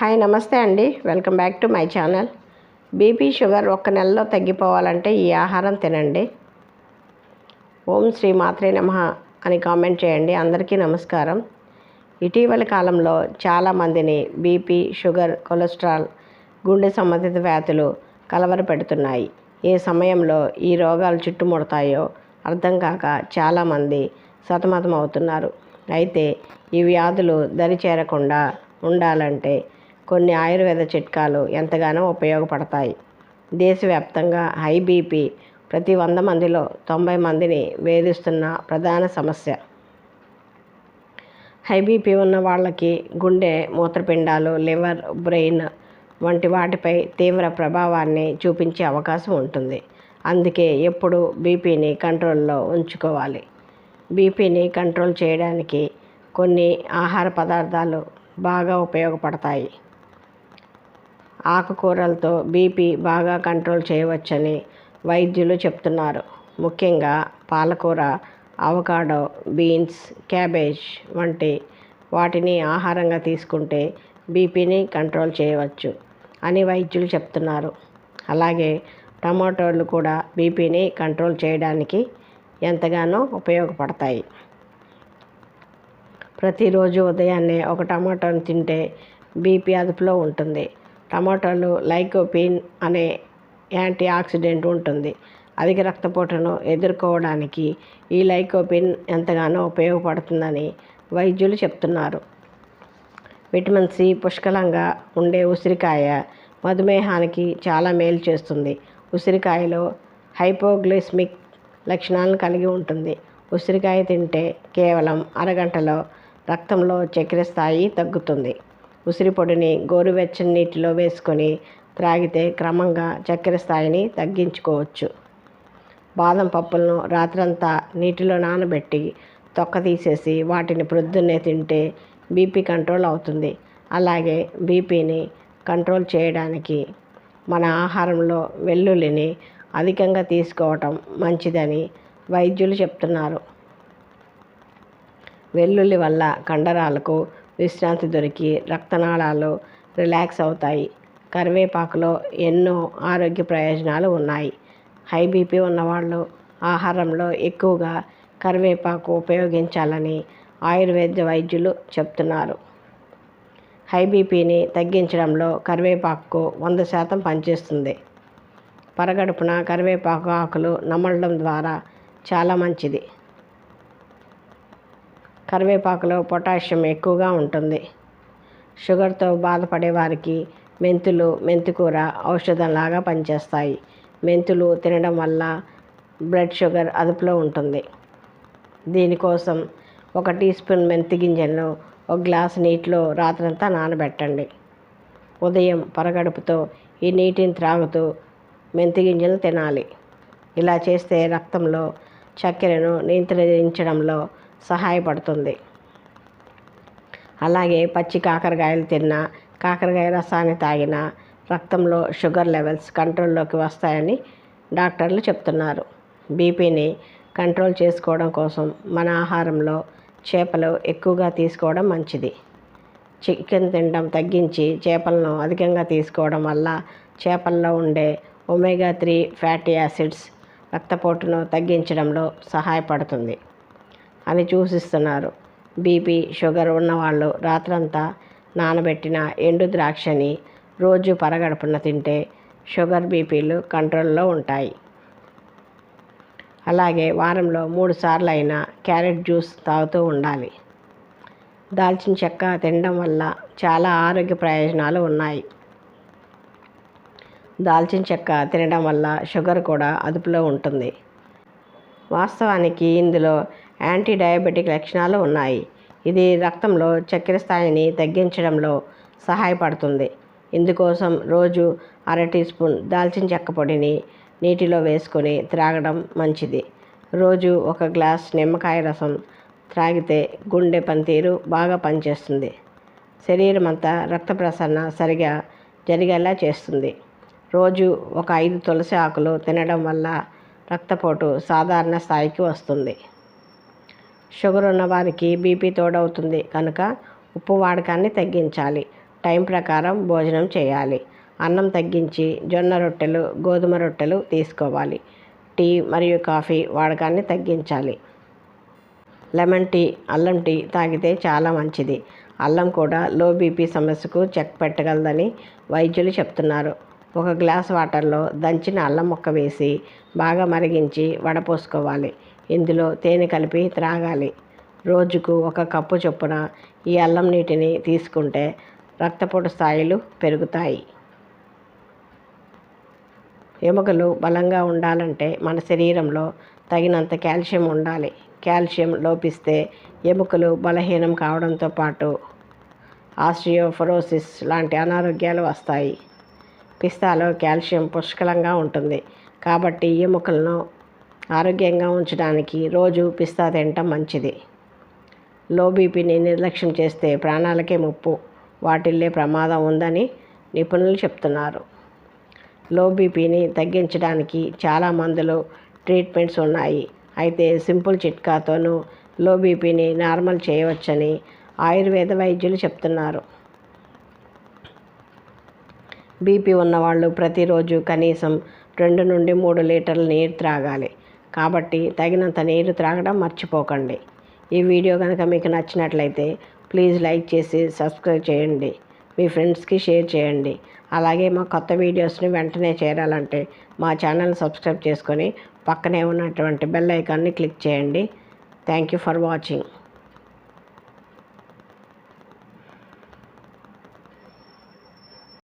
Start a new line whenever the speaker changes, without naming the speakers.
Hi నమస్తే అండి. Welcome back to my channel. BP sugar ఒక్క నెలలో తగ్గిపోవాలంటే ఈ ఆహారం తినండి. ఓం శ్రీ మాత్రే నమ అని కామెంట్ చేయండి. అందరికీ నమస్కారం. ఇటీవలి కాలంలో చాలామందిని బీపీ షుగర్ కొలెస్ట్రాల్ గుండె సంబంధిత వ్యాధులు కలవరపెడుతున్నాయి ఏ సమయంలో ఈ రోగాలు చుట్టుముడతాయో అర్థం కాక చాలామంది సతమతం అవుతున్నారు అయితే ఈ వ్యాధులు దరి చేరకుండా ఉండాలంటే కొన్ని ఆయుర్వేద చిట్కాలు ఎంతగానో ఉపయోగపడతాయి. దేశవ్యాప్తంగా హై బీపీ ప్రతి వంద మందిలో తొంభై మందిని వేధిస్తున్న ప్రధాన సమస్య. హై బీపీ ఉన్న వాళ్ళకి గుండె మూత్రపిండాలు లివర్ బ్రెయిన్ వంటి వాటిపై తీవ్ర ప్రభావాన్ని చూపించే అవకాశం ఉంటుంది. అందుకే ఎప్పుడు బీపీని కంట్రోల్లో ఉంచుకోవాలి. బీపీని కంట్రోల్ చేయడానికి కొన్ని ఆహార పదార్థాలు బాగా ఉపయోగపడతాయి. ఆకుకూరలతో బీపీ బాగా కంట్రోల్ చేయవచ్చని వైద్యులు చెప్తున్నారు. ముఖ్యంగా పాలకూర అవకాడో బీన్స్ క్యాబేజ్ వంటి వాటిని ఆహారంగా తీసుకుంటే బీపీని కంట్రోల్ చేయవచ్చు అని వైద్యులు చెప్తున్నారు. అలాగే టమాటోలు కూడా బీపీని కంట్రోల్ చేయడానికి ఎంతగానో ఉపయోగపడతాయి. ప్రతిరోజు ఉదయాన్నే ఒక టమాటోను తింటే బీపీ అదుపులో ఉంటుంది. టమాటాలో లైకోపిన్ అనే యాంటీ ఆక్సిడెంట్ ఉంటుంది. అధిక రక్తపోటును ఎదుర్కోవడానికి ఈ లైకోపిన్ ఎంతగానో ఉపయోగపడుతుందని వైద్యులు చెప్తున్నారు. విటమిన్ సి పుష్కలంగా ఉండే ఉసిరికాయ మధుమేహానికి చాలా మేలు చేస్తుంది. ఉసిరికాయలో హైపోగ్లైస్మిక్ లక్షణాలను కలిగి ఉంటుంది. ఉసిరికాయ తింటే కేవలం అరగంటలో రక్తంలో చక్కెర స్థాయి తగ్గుతుంది. ఉసిరి పొడిని గోరువెచ్చని నీటిలో వేసుకొని త్రాగితే క్రమంగా చక్కెర స్థాయిని తగ్గించుకోవచ్చు. బాదం పప్పులను రాత్రంతా నీటిలో నానబెట్టి తొక్క తీసేసి వాటిని ప్రొద్దున్నే తింటే బీపీ కంట్రోల్ అవుతుంది. అలాగే బీపీని కంట్రోల్ చేయడానికి మన ఆహారంలో వెల్లుల్లిని అధికంగా తీసుకోవటం మంచిదని వైద్యులు చెప్తున్నారు. వెల్లుల్లి వల్ల కండరాలకు విశ్రాంతి దొరికి రక్తనాళాలు రిలాక్స్ అవుతాయి. కరివేపాకులో ఎన్నో ఆరోగ్య ప్రయోజనాలు ఉన్నాయి. హై బీపీ ఉన్నవాళ్ళు ఆహారంలో ఎక్కువగా కరివేపాకు ఉపయోగించాలని ఆయుర్వేద వైద్యులు చెప్తున్నారు. హై బీపీని తగ్గించడంలో కరివేపాకు వంద శాతం పనిచేస్తుంది. పరగడుపున కరివేపాకు ఆకులు నమలడం ద్వారా చాలా మంచిది. కరివేపాకులో పొటాషియం ఎక్కువగా ఉంటుంది. షుగర్తో బాధపడే వారికి మెంతులు మెంతికూర ఔషధంలాగా పనిచేస్తాయి. మెంతులు తినడం వల్ల బ్లడ్ షుగర్ అదుపులో ఉంటుంది. దీనికోసం ఒక టీ స్పూన్ మెంతి గింజలను ఒక గ్లాస్ నీటిలో రాత్రంతా నానబెట్టండి. ఉదయం పరగడుపుతో ఈ నీటిని త్రాగుతూ మెంతి గింజలు తినాలి. ఇలా చేస్తే రక్తంలో చక్కెరను నియంత్రించడంలో సహాయపడుతుంది. అలాగే పచ్చి కాకరకాయలు తిన్నా కాకరకాయ రసాన్ని తాగిన రక్తంలో షుగర్ లెవెల్స్ కంట్రోల్లోకి వస్తాయని డాక్టర్లు చెప్తున్నారు. బీపీని కంట్రోల్ చేసుకోవడం కోసం మన ఆహారంలో చేపలు ఎక్కువగా తీసుకోవడం మంచిది. చికెన్ తినడం తగ్గించి చేపలను అధికంగా తీసుకోవడం వల్ల చేపల్లో ఉండే ఒమేగా త్రీ ఫ్యాటీ యాసిడ్స్ రక్తపోటును తగ్గించడంలో సహాయపడుతుంది. అని సూచిస్తున్నారు బీపీ షుగర్ ఉన్నవాళ్ళు రాత్రంతా నానబెట్టిన ఎండు ద్రాక్షని రోజు పరగడుపున తింటే షుగర్ బీపీలు కంట్రోల్లో ఉంటాయి. అలాగే వారంలో మూడు సార్లు అయినా క్యారెట్ జ్యూస్ తాగుతూ ఉండాలి. దాల్చిన చెక్క తినడం వల్ల చాలా ఆరోగ్య ప్రయోజనాలు ఉన్నాయి. దాల్చిన చెక్క తినడం వల్ల షుగర్ కూడా అదుపులో ఉంటుంది. వాస్తవానికి ఇందులో యాంటీ డయాబెటిక్ లక్షణాలు ఉన్నాయి. ఇది రక్తంలో చక్కెర స్థాయిని తగ్గించడంలో సహాయపడుతుంది. ఇందుకోసం రోజు అర టీ స్పూన్ దాల్చిన చెక్క పొడిని నీటిలో వేసుకొని త్రాగడం మంచిది. రోజు ఒక గ్లాస్ నిమ్మకాయ రసం త్రాగితే గుండె పనితీరు బాగా పనిచేస్తుంది. శరీరం అంతా రక్త ప్రసరణ సరిగా జరిగేలా చేస్తుంది. రోజు ఒక ఐదు తులసి ఆకులు తినడం వల్ల రక్తపోటు సాధారణ స్థాయికి వస్తుంది. షుగర్ ఉన్న వారికి బీపీ తోడవుతుంది కనుక ఉప్పు వాడకాన్ని తగ్గించాలి. టైం ప్రకారం భోజనం చేయాలి. అన్నం తగ్గించి జొన్న రొట్టెలు గోధుమ రొట్టెలు తీసుకోవాలి. టీ మరియు కాఫీ వాడకాన్ని తగ్గించాలి. లెమన్ టీ అల్లం టీ తాగితే చాలా మంచిది. అల్లం కూడా లో బీపీ సమస్యకు చెక్ పెట్టగలదని వైద్యులు చెప్తున్నారు. ఒక గ్లాస్ వాటర్లో దంచిన అల్లం ముక్క వేసి బాగా మరిగించి వడపోసుకోవాలి. ఇందులో తేనె కలిపి త్రాగాలి. రోజుకు ఒక కప్పు చొప్పున ఈ అల్లం నీటిని తీసుకుంటే రక్తపోటు స్థాయిలు పెరుగుతాయి. ఎముకలు బలంగా ఉండాలంటే మన శరీరంలో తగినంత కాల్షియం ఉండాలి. కాల్షియం లోపిస్తే ఎముకలు బలహీనం కావడంతో పాటు ఆస్ట్రియోఫరోసిస్ లాంటి అనారోగ్యాలు వస్తాయి. పిస్తాలో కాల్షియం పుష్కలంగా ఉంటుంది. కాబట్టి ఎముకలను ఆరోగ్యంగా ఉంచడానికి రోజు పిస్తా తినటం మంచిది. లో బీపీని నిర్లక్ష్యం చేస్తే ప్రాణాలకే ముప్పు వాటిల్లే ప్రమాదం ఉందని నిపుణులు చెప్తున్నారు. లో బీపీని తగ్గించడానికి చాలా మందులు ట్రీట్మెంట్స్ ఉన్నాయి. అయితే సింపుల్ చిట్కాతోనూ లో బీపీని నార్మల్ చేయవచ్చని ఆయుర్వేద వైద్యులు చెప్తున్నారు. బీపీ ఉన్నవాళ్ళు ప్రతిరోజు కనీసం రెండు నుండి మూడు లీటర్ల నీరు త్రాగాలి. కాబట్టి తగినంత నీరు త్రాగడం మర్చిపోకండి. ఈ వీడియో కనుక మీకు నచ్చినట్లయితే ప్లీజ్ లైక్ చేసి సబ్స్క్రైబ్ చేయండి. మీ ఫ్రెండ్స్కి షేర్ చేయండి. అలాగే మా కొత్త వీడియోస్ని వెంటనే చేరాలంటే మా ఛానల్ సబ్స్క్రైబ్ చేసుకొని పక్కనే ఉన్నటువంటి బెల్ ఐకాన్ని క్లిక్ చేయండి. Thank you for watching.